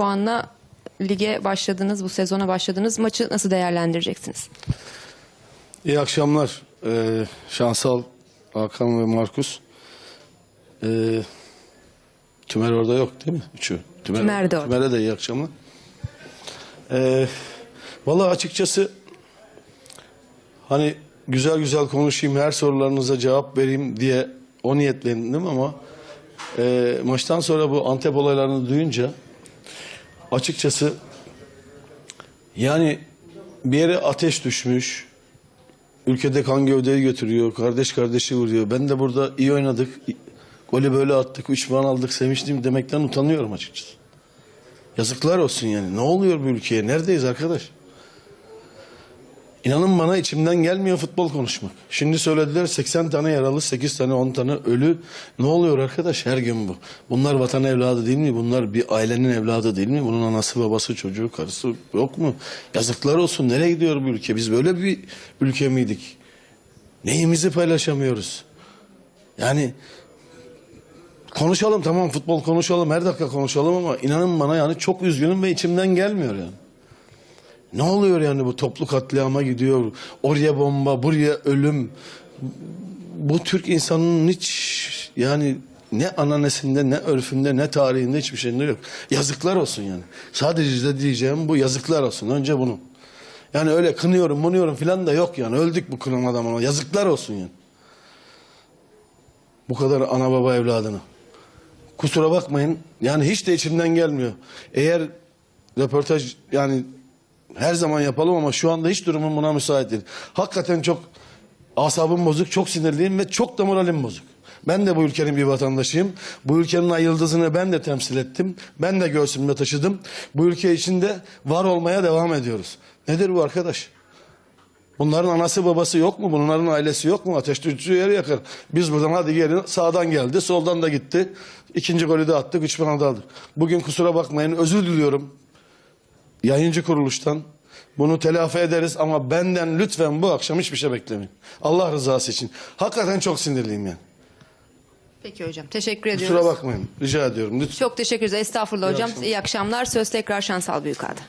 puanla lige başladınız, bu sezona başladınız. Maçı nasıl değerlendireceksiniz? İyi akşamlar. Ee, Şansal, Hakan ve Markus. Ee, Tümer orada yok değil mi? Üçü. Tümer de orada. Tümer'e de iyi akşamlar. Ee, Valla açıkçası hani güzel güzel konuşayım, her sorularınıza cevap vereyim diye o niyetlendim ama e, maçtan sonra bu Antep olaylarını duyunca açıkçası yani bir yere ateş düşmüş. Ülkede kan gövdeyi götürüyor. Kardeş kardeşi vuruyor. Ben de burada iyi oynadık. Golü böyle attık. Üç puan aldık. Sevinçliyim demekten utanıyorum açıkçası. Yazıklar olsun yani. Ne oluyor bu ülkeye? Neredeyiz arkadaş? İnanın bana içimden gelmiyor futbol konuşmak. Şimdi söylediler 80 tane yaralı, 8 tane 10 tane ölü. Ne oluyor arkadaş her gün bu? Bunlar vatan evladı değil mi? Bunlar bir ailenin evladı değil mi? Bunun anası, babası, çocuğu, karısı yok mu? Yazıklar olsun. Nereye gidiyor bu ülke? Biz böyle bir ülke miydik? Neyimizi paylaşamıyoruz? Yani konuşalım tamam futbol konuşalım her dakika konuşalım ama inanın bana yani çok üzgünüm ve içimden gelmiyor yani. Ne oluyor yani bu toplu katliama gidiyor. Oraya bomba, buraya ölüm. Bu Türk insanının hiç yani ne ananesinde, ne örfünde, ne tarihinde hiçbir şeyinde yok. Yazıklar olsun yani. Sadece de diyeceğim bu yazıklar olsun. Önce bunu. Yani öyle kınıyorum, munuyorum filan da yok yani. Öldük bu kınamadan ama yazıklar olsun yani. Bu kadar ana baba evladına. Kusura bakmayın. Yani hiç de içimden gelmiyor. Eğer röportaj yani her zaman yapalım ama şu anda hiç durumum buna müsait değil. Hakikaten çok asabım bozuk, çok sinirliyim ve çok da moralim bozuk. Ben de bu ülkenin bir vatandaşıyım. Bu ülkenin ay yıldızını ben de temsil ettim. Ben de göğsümde taşıdım. Bu ülke içinde var olmaya devam ediyoruz. Nedir bu arkadaş? Bunların anası babası yok mu? Bunların ailesi yok mu? Ateş düştüğü yeri yakar. Biz buradan hadi gelin sağdan geldi soldan da gitti. İkinci golü de attık. Üç da aldık. Bugün kusura bakmayın özür diliyorum. Yayıncı kuruluştan. Bunu telafi ederiz ama benden lütfen bu akşam hiçbir şey beklemeyin. Allah rızası için. Hakikaten çok sinirliyim yani. Peki hocam. Teşekkür ediyoruz. Kusura bakmayın. Rica ediyorum. Lütfen. Çok teşekkür ederiz. Estağfurullah İyi hocam. akşamlar. İyi akşamlar. Söz tekrar Şansal Büyükağ'da.